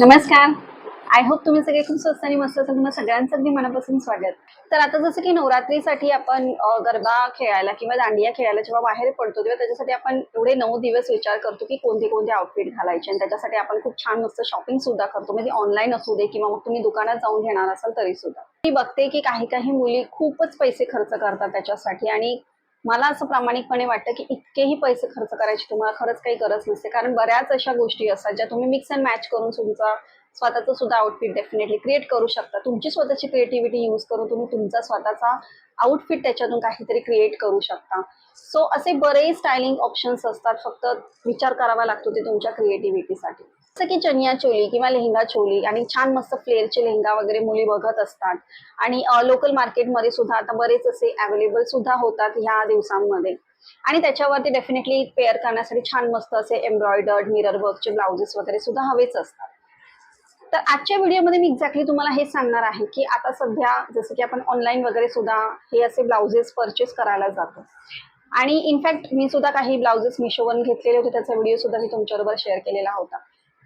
नमस्कार. I hope तुम्ही सगळे खूप स्वस्त आणि मस्त असाल तुम्हाला सगळ्यांचं अगदी मनापासून स्वागत. तर आता जसं की नवरात्रीसाठी आपण गरबा खेळायला किंवा दांडिया खेळायला जेव्हा बाहेर पडतो तेव्हा त्याच्यासाठी आपण एवढे नऊ दिवस विचार करतो की कोणते कोणते आउटफिट घालायचे आणि त्याच्यासाठी आपण खूप छान मस्त शॉपिंग सुद्धा करतो. म्हणजे ऑनलाईन असू दे किंवा मग तुम्ही दुकानात जाऊन घेणार असाल तरी सुद्धा. मी बघते की काही काही मुली खूपच पैसे खर्च करतात त्याच्यासाठी आणि मला असं प्रामाणिकपणे वाटतं की इतकेही पैसे खर्च करायची तुम्हाला खरंच काही गरज नसते. कारण बऱ्याच अशा गोष्टी असतात ज्या तुम्ही मिक्स अँड मॅच करून तुमचा स्वतःचं सुद्धा आउटफिट डेफिनेटली क्रिएट करू शकता. तुमची स्वतःची क्रिएटिव्हिटी यूज करून तुम्ही तुमचा स्वतःचा आउटफिट त्याच्यातून काहीतरी क्रिएट करू शकता. सो असे बरेच स्टायलिंग ऑप्शन्स असतात. फक्त विचार करावा लागतो ते तुमच्या क्रिएटिव्हिटीसाठी जसं की चनिया चोली किंवा लेहंगा चोली आणि छान मस्त फ्लेअरचे लेहंगा वगैरे मुली बघत असतात. आणि लोकल मार्केटमध्ये सुद्धा आता बरेच असे अवेलेबल सुद्धा होतात ह्या दिवसांमध्ये. आणि त्याच्यावरती डेफिनेटली पेअर करण्यासाठी छान मस्त असे एम्ब्रॉयडर्ड मिरर वर्कचे ब्लाउजेस वगैरे सुद्धा हवेच असतात. तर आजच्या व्हिडिओमध्ये मी एक्झॅक्टली तुम्हाला हे सांगणार आहे की आता सध्या जसं की आपण ऑनलाईन वगैरे सुद्धा हे असे ब्लाउजेस परचेस करायला जातो. आणि इनफॅक्ट मी सुद्धा काही ब्लाउजेस मिशोवरून घेतलेले होते त्याचा व्हिडिओ सुद्धा मी तुमच्याबरोबर शेअर केलेला होता.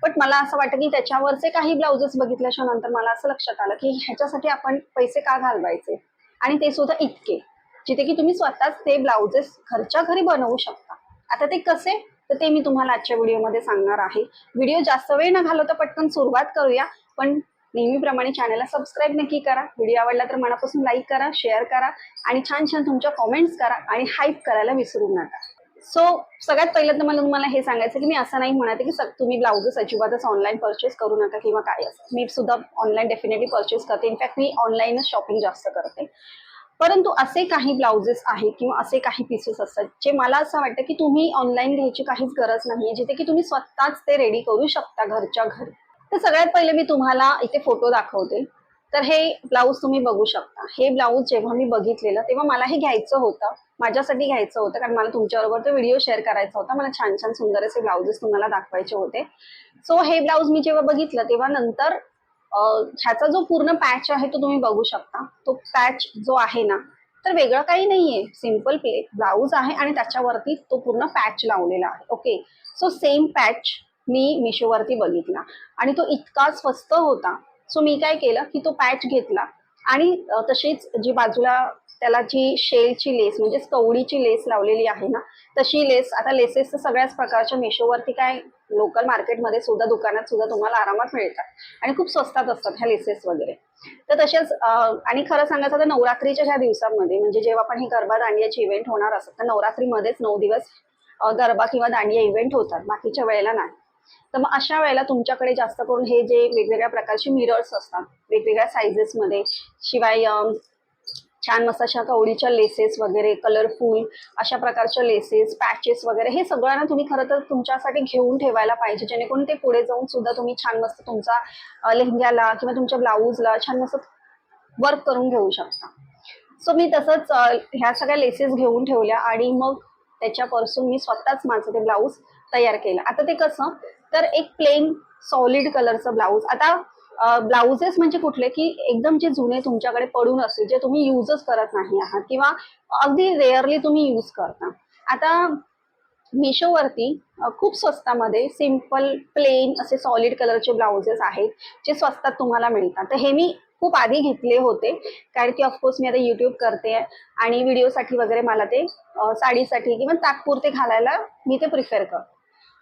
बट मला असं वाटतं की त्याच्यावरचे काही ब्लाउजेस बघितल्याच्या नंतर मला असं लक्षात आलं की ह्याच्यासाठी आपण पैसे का घालवायचे? आणि ते सुद्धा इतके. जिथे की तुम्ही स्वतःच ते ब्लाउजेस घरच्या घरी बनवू शकता. आता ते कसे? तर ते मी तुम्हाला आजच्या व्हिडिओमध्ये सांगणार आहे. व्हिडिओ जास्त वेळ न घालवता पटकन सुरुवात करूया. पण नेहमीप्रमाणे चॅनलला सबस्क्राईब नक्की करा. व्हिडिओ आवडला तर मनापासून लाईक करा शेअर करा आणि छान छान तुमच्या कॉमेंट्स करा आणि हाईप करायला विसरू नका. सो सगळ्यात पहिलं तर मला तुम्हाला हे सांगायचं की मी असं नाही म्हणते की तुम्ही ब्लाउजेस अजिबातच ऑनलाईन परचेस करू नका किंवा काय असं. मी सुद्धा ऑनलाईन डेफिनेटली परचेस करते. इनफॅक्ट मी ऑनलाईनच शॉपिंग जास्त करते. परंतु असे काही ब्लाउजेस आहेत किंवा असे काही पीसेस असतात जे मला असं वाटतं की तुम्ही ऑनलाईन घ्यायची काहीच गरज नाही जिथे की तुम्ही स्वतःच ते रेडी करू शकता घरच्या घरी. तर सगळ्यात पहिले मी तुम्हाला इथे फोटो दाखवते. तर हे ब्लाऊज तुम्ही बघू शकता. हे ब्लाऊज जेव्हा मी बघितलेलं तेव्हा मला हे घ्यायचं होतं. माझ्यासाठी घ्यायचं होतं कारण मला तुमच्याबरोबर तो व्हिडिओ शेअर करायचा होता. मला छान छान सुंदर असे ब्लाउजेस तुम्हाला दाखवायचे होते. सो हे ब्लाऊज मी जेव्हा बघितलं तेव्हा नंतर ह्याचा जो पूर्ण पॅच आहे तो तुम्ही बघू शकता. तो पॅच जो आहे ना तर वेगळं काही नाहीये. सिंपल प्ले ब्लाऊज आहे आणि त्याच्यावरती तो पूर्ण पॅच लावलेला आहे. ओके सो सेम पॅच मी मिशोवरती बघितला. आणि तो इतका स्वस्त होता. सो मी काय केलं की तो पॅच घेतला. आणि तशीच जी बाजूला त्याला जी शेलची लेस म्हणजे कवडीची लेस लावलेली आहे ना तशी लेस आता लेसेस तर सगळ्याच प्रकारच्या मेशोवरती काय लोकल मार्केटमध्ये सुद्धा दुकानात सुद्धा तुम्हाला आरामात मिळतात. आणि खूप स्वस्तात असतात ह्या लेसेस वगैरे. तर तसेच आणि खरं सांगायचं तर नवरात्रीच्या ह्या दिवसांमध्ये म्हणजे जेव्हा आपण ही गरबा दांडियाची इव्हेंट होणार असतात तर नवरात्रीमध्येच नऊ दिवस गरबा किंवा दांडिया इव्हेंट होतात. बाकीच्या वेळेला नाही. तर मग अशा वेळेला तुमच्याकडे जास्त करून हे जे वेगवेगळ्या प्रकारचे मिरर्स असतात वेगवेगळ्या सायझेसमध्ये शिवाय छान मस्त अशा कवडीच्या लेसेस वगैरे कलरफुल अशा प्रकारच्या लेसेस पॅचेस वगैरे हे सगळं ना तुम्ही खरं तर तुमच्यासाठी घेऊन ठेवायला पाहिजे. जेणेकरून ते पुढे जाऊन सुद्धा तुम्ही छान मस्त तुमचा लेहंग्याला किंवा तुमच्या ब्लाऊजला छान मस्त वर्क करून घेऊ शकता. सो मी तसंच ह्या सगळ्या लेसेस घेऊन ठेवल्या आणि मग त्याच्यापासून मी स्वतःच माझं ते ब्लाऊज तयार केलं. आता ते कसं तर एक प्लेन सॉलिड कलरचं ब्लाऊज आता ब्लाउजेस म्हणजे कुठले? की एकदम जे जुने तुमच्याकडे पडून असतील जे तुम्ही युजच करत नाही आहात किंवा अगदी रेअरली तुम्ही यूज करता. आता मिशोवरती खूप स्वस्तामध्ये सिंपल प्लेन असे सॉलिड कलरचे ब्लाउजेस आहेत जे स्वस्तात तुम्हाला मिळतात. तर हे मी खूप आधी घेतले होते कारण की ऑफकोर्स मी आता युट्यूब करते आणि व्हिडिओसाठी वगैरे मला ते साडीसाठी किंवा तात्पुरते घालायला मी ते प्रिफर करते.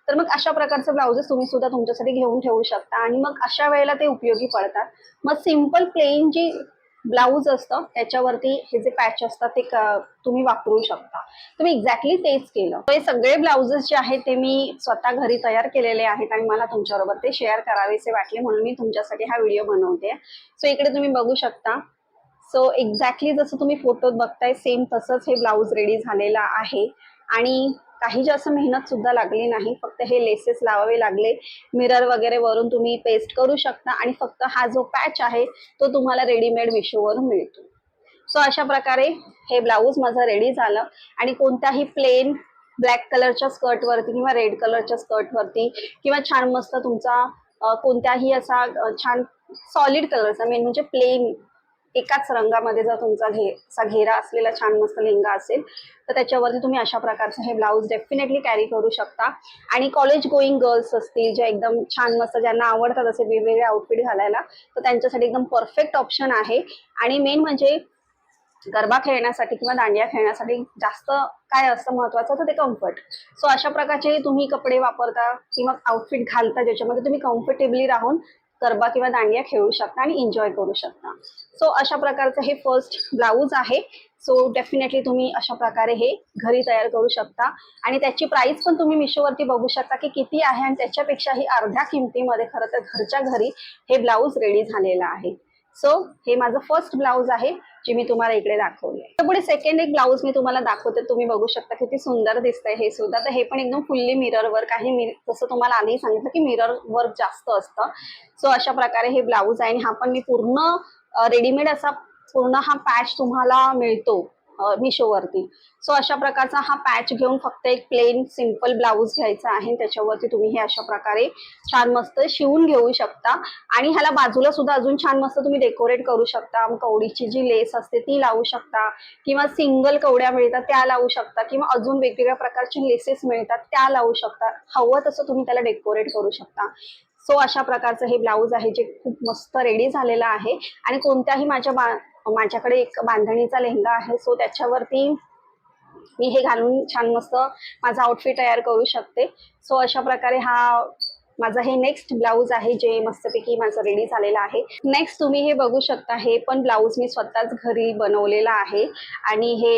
तर मग अशा प्रकारचे ब्लाउजेस तुम्ही सुद्धा तुमच्यासाठी घेऊन ठेवू शकता. आणि मग अशा वेळेला ते उपयोगी पडतात. मग सिंपल प्लेन जी ब्लाऊज असतं त्याच्यावरती हे जे पॅच असतात ते क- तुम्ही वापरू शकता. तुम्ही एक्झॅक्टली तेच केलं. हे सगळे ब्लाउजेस जे आहेत ते मी स्वतः घरी तयार केलेले आहेत आणि मला तुमच्याबरोबर ते शेअर करावेसे वाटले म्हणून मी तुमच्यासाठी हा व्हिडिओ बनवते. सो इकडे तुम्ही बघू शकता. सो एक्झॅक्टली जसं तुम्ही फोटोत बघताय सेम तसंच हे ब्लाऊज रेडी झालेलं आहे. आणि काही जास्त मेहनत सुद्धा लागली नाही. फक्त हे लेसेस लावावे लागले. मिरर वगैरे वरून तुम्ही पेस्ट करू शकता आणि फक्त हा जो पॅच आहे तो तुम्हाला रेडीमेड मिशोवरून मिळतो. सो अशा प्रकारे हे ब्लाऊज माझं रेडी झालं आणि कोणत्याही प्लेन ब्लॅक कलरच्या स्कर्टवरती किंवा रेड कलरच्या स्कर्टवरती किंवा छान मस्त तुमचा कोणत्याही असा छान सॉलिड कलरचा मेन म्हणजे प्लेन एकाच रंगामध्ये जर तुमचा घे असा घेरा असलेला छान मस्त लेहंगा असेल तर त्याच्यावरती तुम्ही अशा प्रकारचं हे ब्लाऊज डेफिनेटली कॅरी करू शकता. आणि कॉलेज गोईंग गर्ल्स असतील ज्या एकदम छान मस्त ज्यांना आवडतात असे वेगवेगळे आउटफिट घालायला तर त्यांच्यासाठी एकदम परफेक्ट ऑप्शन आहे. आणि मेन म्हणजे गरबा खेळण्यासाठी किंवा दांडिया खेळण्यासाठी जास्त काय असतं महत्वाचं तर ते कम्फर्ट सो अशा प्रकारचे तुम्ही कपडे वापरता किंवा आउटफिट घालता ज्याच्यामध्ये तुम्ही कम्फर्टेबली राहून गरबा किंवा दांडिया खेळू शकता आणि एन्जॉय करू शकता. सो अशा प्रकारचं हे फर्स्ट ब्लाऊज आहे. सो डेफिनेटली तुम्ही अशा प्रकारे हे घरी तयार करू शकता. आणि त्याची प्राइस पण तुम्ही मिशोवरती बघू शकता की किती आहे आणि त्याच्यापेक्षाही अर्ध्या किमतीमध्ये खरं तर घरच्या घरी हे ब्लाऊज रेडी झालेलं आहे. सो हे माझं फर्स्ट ब्लाऊज आहे. जे मी तुम्हाला इकडे दाखवले तर पुढे सेकंड एक ब्लाऊज मी तुम्हाला दाखवते. तुम्ही बघू शकता किती सुंदर दिसतंय हे सुद्धा. तर हे पण एकदम फुल्ली मिरर वर्क आहे. मी जसं तुम्हाला आधी सांगितलं की मिरर वर्क जास्त असतं. सो अशा प्रकारे हे ब्लाऊज आहे आणि हा पण मी पूर्ण रेडीमेड असा पूर्ण हा पॅच तुम्हाला मिळतो. मिशोवरती. सो अशा प्रकारचा हा पॅच घेऊन फक्त एक प्लेन सिंपल ब्लाऊज घ्यायचा आहे त्याच्यावरती तुम्ही हे अशा प्रकारे छान मस्त शिवून घेऊ शकता. आणि ह्याला बाजूला सुद्धा अजून छान मस्त तुम्ही डेकोरेट करू शकता. कवडीची जी लेस असते ती लावू शकता. किंवा सिंगल कवड्या मिळतात त्या लावू शकता. किंवा अजून वेगवेगळ्या प्रकारचे लेसेस मिळतात त्या लावू शकता. हवं तसं तुम्ही त्याला डेकोरेट करू शकता. सो अशा प्रकारचं हे ब्लाऊज आहे जे खूप मस्त रेडी झालेलं आहे. आणि कोणत्याही माझ्या बा माझ्याकडे एक बांधणीचा लेहंगा आहे. सो त्याच्यावरती मी हे घालून छान मस्त माझा आउटफिट तयार करू शकते. सो अशा प्रकारे हा माझा हे नेक्स्ट ब्लाऊज आहे जे मस्तपैकी माझं रेडी झालेलं आहे. नेक्स्ट तुम्ही हे बघू शकता हे पण ब्लाऊज मी स्वतःच घरी बनवलेला आहे. आणि हे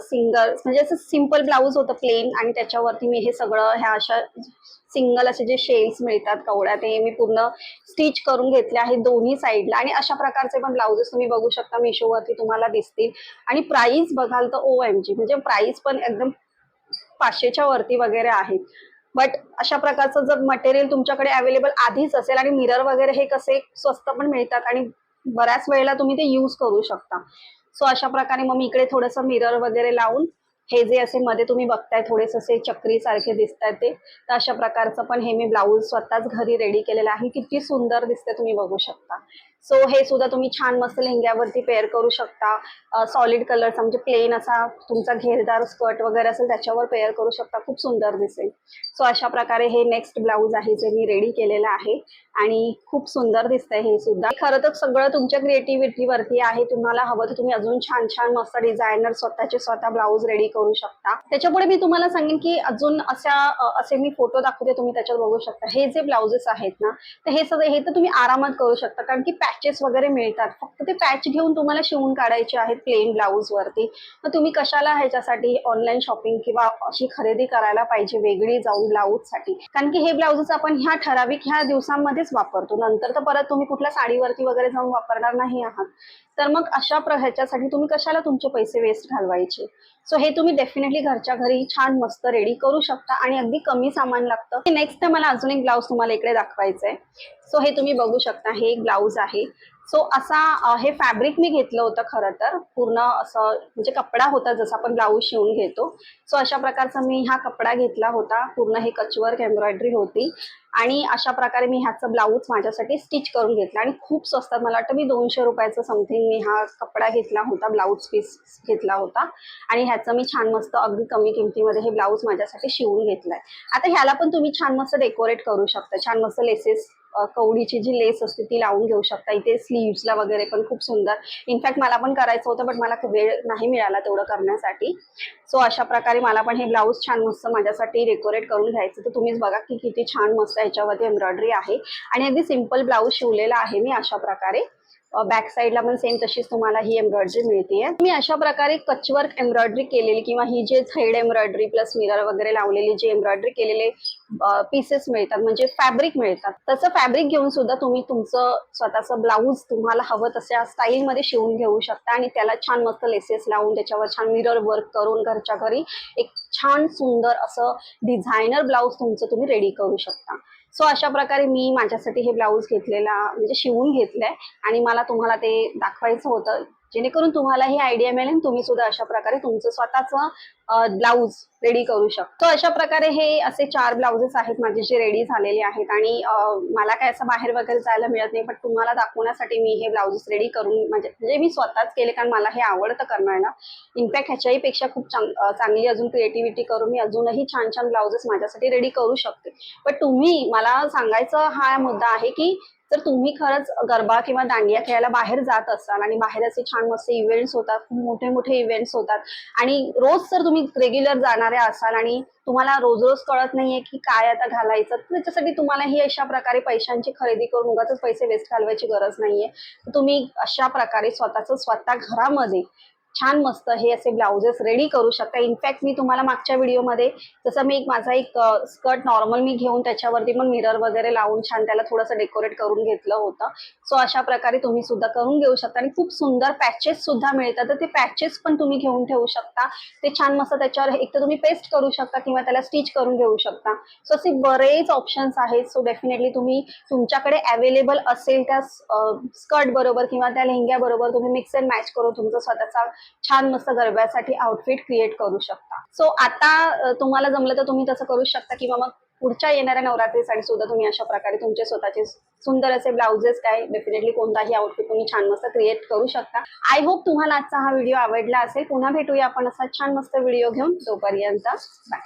सिंगल म्हणजे असं सिंपल ब्लाऊज होतं प्लेन आणि त्याच्यावरती मी हे सगळं ह्या अशा सिंगल असे जे शेल्स मिळतात कवड्या ते मी पूर्ण स्टिच करून घेतले आहेत दोन्ही साईडला आणि अशा प्रकारचे पण ब्लाउजेस तुम्ही बघू शकता मिशोवरती तुम्हाला दिसतील. आणि प्राईस बघाल तर ओ एम जी म्हणजे प्राईस पण एकदम पाचशेच्या वरती वगैरे आहेत बट अशा प्रकारचं जर मटेरियल तुमच्याकडे अवेलेबल आधीच असेल आणि मिरर वगैरे हे कसे स्वस्त पण मिळतात आणि बऱ्याच वेळेला तुम्ही ते यूज करू शकता. सो अशा प्रकारे मग मी इकडे थोडंसं मिरर वगैरे लावून हे जे असे मध्ये तुम्ही बघताय थोडेसे असे चक्री सारखे दिसत ते तर अशा प्रकारचं पण हे मी ब्लाऊज स्वतःच घरी रेडी केलेलं आहे. किती सुंदर दिसते तुम्ही बघू शकता. सो हे सुद्धा तुम्ही छान मस्त लेहंग्यावरती पेअर करू शकता. सॉलिड कलरचा म्हणजे प्लेन असा तुमचा घेरदार स्कर्ट वगैरे असेल त्याच्यावर पेअर करू शकता. खूप सुंदर दिसेल. सो अशा प्रकारे हे नेक्स्ट ब्लाऊज आहे जे मी रेडी केलेलं आहे. आणि खूप सुंदर दिसतंय हे सुद्धा. खरं तर सगळं तुमच्या क्रिएटिव्हिटीवरती आहे. तुम्हाला हवं तर तुम्ही अजून छान छान मस्त डिझायनर स्वतःचे स्वतः ब्लाऊज रेडी करू शकता. त्याच्यापुढे मी तुम्हाला सांगेन की अजून अशा असे मी फोटो दाखवते तुम्ही त्याच्यावर बघू शकता. हे जे ब्लाउजेस आहेत ना तर हे सगळं हे तर तुम्ही आरामात करू शकता. कारण की पॅचेस वगैरे मिळतात. फक्त ते पॅच घेऊन तुम्हाला शिवून काढायचे आहेत प्लेन ब्लाऊज वरती. मग तुम्ही कशाला ह्याच्यासाठी ऑनलाईन शॉपिंग किंवा अशी खरेदी करायला पाहिजे वेगळी जाऊन ब्लाऊजसाठी कारण की हे ब्लाऊजेस आपण ह्या ठराविक ह्या दिवसांमध्येच वापरतो. नंतर तर परत तुम्ही कुठल्या साडीवरती वगैरे जाऊन वापरणार नाही आहात. तर मग अशा प्र ह्याच्यासाठी तुम्ही कशाला तुमचे पैसे वेस्ट घालवायचे? सो हे तुम्ही डेफिनेटली घरच्या घरी छान मस्त रेडी करू शकता आणि अगदी कमी सामान लागतं. नेक्स्ट मला अजून एक ब्लाऊज तुम्हाला इकडे दाखवायचं आहे सो हे तुम्ही बघू शकता हे एक ब्लाऊज आहे. सो असा हे फॅब्रिक मी घेतलं होतं खरं तर. पूर्ण असं म्हणजे कपडा होता जसा आपण ब्लाऊज शिवून घेतो. सो अशा प्रकारचा मी हा कपडा घेतला होता. पूर्ण हे कचवर्क एम्ब्रॉयडरी होती. आणि अशा प्रकारे मी ह्याचं ब्लाऊज माझ्यासाठी स्टिच करून घेतला. आणि खूप स्वस्तात मला वाटतं मी दोनशे रुपयाचं समथिंग मी हा कपडा घेतला होता ब्लाऊज पीस घेतला होता. आणि ह्याचं मी छान मस्त अगदी कमी किमतीमध्ये हे ब्लाऊज माझ्यासाठी शिवून घेतलाय. आता ह्याला पण तुम्ही छान मस्त डेकोरेट करू शकता. छान मस्त लेसेस कवडीची जी लेस असते ती लावून घेऊ शकता. इथे स्लीव्सला वगैरे पण खूप सुंदर. इनफॅक्ट मला पण करायचं होतं बट मला वेळ नाही मिळाला तेवढं करण्यासाठी. सो अशा प्रकारे मला पण हे ब्लाऊज छान मस्त माझ्यासाठी डेकोरेट करून घ्यायचं. तर तुम्हीच बघा की किती छान मस्त ह्याच्यावरती एम्ब्रॉयडरी आहे. आणि अगदी सिंपल ब्लाऊज शिवलेला आहे मी अशा प्रकारे. बॅक साईडला पण सेम तशीच तुम्हाला ही एम्ब्रॉयडरी मिळते मी अशा प्रकारे कचवर्क एम्ब्रॉयडरी केलेली किंवा ही जे थ्रेड एम्ब्रॉयडरी प्लस मिरर वगैरे लावलेली जे एम्ब्रॉयडरी केलेले पीसेस मिळतात म्हणजे फॅब्रिक मिळतात. तसं फॅब्रिक घेऊन सुद्धा तुम्ही तुमचं स्वतःचं ब्लाऊज तुम्हाला हवं तशा स्टाईलमध्ये शिवून घेऊ शकता आणि त्याला छान मस्त लेसेस लावून त्याच्यावर छान मिरर वर्क करून घरच्या घरी एक छान सुंदर असं डिझायनर ब्लाऊज तुमचं तुम्ही रेडी करू शकता. सो अशा प्रकारे मी माझ्यासाठी हे ब्लाऊज घेतलेला म्हणजे शिवून घेतलंय आणि मला तुम्हाला ते दाखवायचं होतं. जेणेकरून तुम्हाला ही आयडिया मिळेल तुम्ही सुद्धा अशा प्रकारे तुमचं स्वतःच ब्लाऊज रेडी करू शकतो. अशा प्रकारे हे असे चार ब्लाउजेस आहेत माझे जे रेडी झालेले आहेत आणि मला काय असं बाहेर वगैरे जायला मिळत नाही पण तुम्हाला दाखवण्यासाठी मी हे ब्लाउजेस रेडी करून म्हणजे म्हणजे मी स्वतःच केले कारण मला हे आवडतं करण्याला. इनफॅक्ट ह्याच्याही पेक्षा खूप चांगली अजून क्रिएटिव्हिटी करून मी अजूनही छान छान ब्लाउजेस माझ्यासाठी रेडी करू शकते. पण तुम्ही मला सांगायचं हा मुद्दा आहे की जर तुम्ही खरंच गरबा किंवा दांडिया खेळायला बाहेर जात असाल आणि बाहेर असे छान मस्त इव्हेंट्स होतात खूप मोठे मोठे इव्हेंट्स होतात आणि रोज जर तुम्ही रेग्युलर जाणाऱ्या असाल आणि तुम्हाला रोज रोज कळत नाहीये की काय आता घालायचं त्याच्यासाठी तुम्हाला ही अशा प्रकारे पैशांची खरेदी करून उगाच पैसे वेस्ट घालवायची गरज नाहीये. तुम्ही अशा प्रकारे स्वतःच स्वतः घरामध्ये छान मस्त हे असे ब्लाउजेस रेडी करू शकता. इनफॅक्ट मी तुम्हाला मागच्या व्हिडिओमध्ये जसं मी एक माझा एक स्कर्ट नॉर्मल मी घेऊन त्याच्यावरती पण मिरर वगैरे लावून छान त्याला थोडंसं डेकोरेट करून घेतलं होतं. सो अशा प्रकारे तुम्ही सुद्धा करून घेऊ शकता. आणि खूप सुंदर पॅचेस सुद्धा मिळतात. तर ते पॅचेस पण तुम्ही घेऊन ठेवू शकता. ते छान मस्त त्याच्यावर एक तर तुम्ही पेस्ट करू शकता किंवा त्याला स्टिच करून घेऊ शकता. सो असे बरेच ऑप्शन्स आहेत. सो डेफिनेटली तुम्ही तुमच्याकडे अवेलेबल असेल त्या स्कर्ट बरोबर किंवा त्या लेहंग्या बरोबर तुम्ही मिक्स अँड मॅच करून तुमचा स्वतःचा छान मस्त गरब्यासाठी आउटफिट क्रिएट करू शकता. सो आता तुम्हाला जमलं तर तुम्ही तसं करू शकता किंवा मग पुढच्या येणाऱ्या नवरात्रीसाठी सुद्धा तुम्ही अशा प्रकारे तुमचे स्वतःचे सुंदर असे ब्लाउजेस काय डेफिनेटली कोणताही आउटफिट तुम्ही छान मस्त क्रिएट करू शकता. आय होप तुम्हाला आजचा हा व्हिडिओ आवडला असेल. पुन्हा भेटूया आपण असा छान मस्त व्हिडिओ घेऊन. तोपर्यंत बाय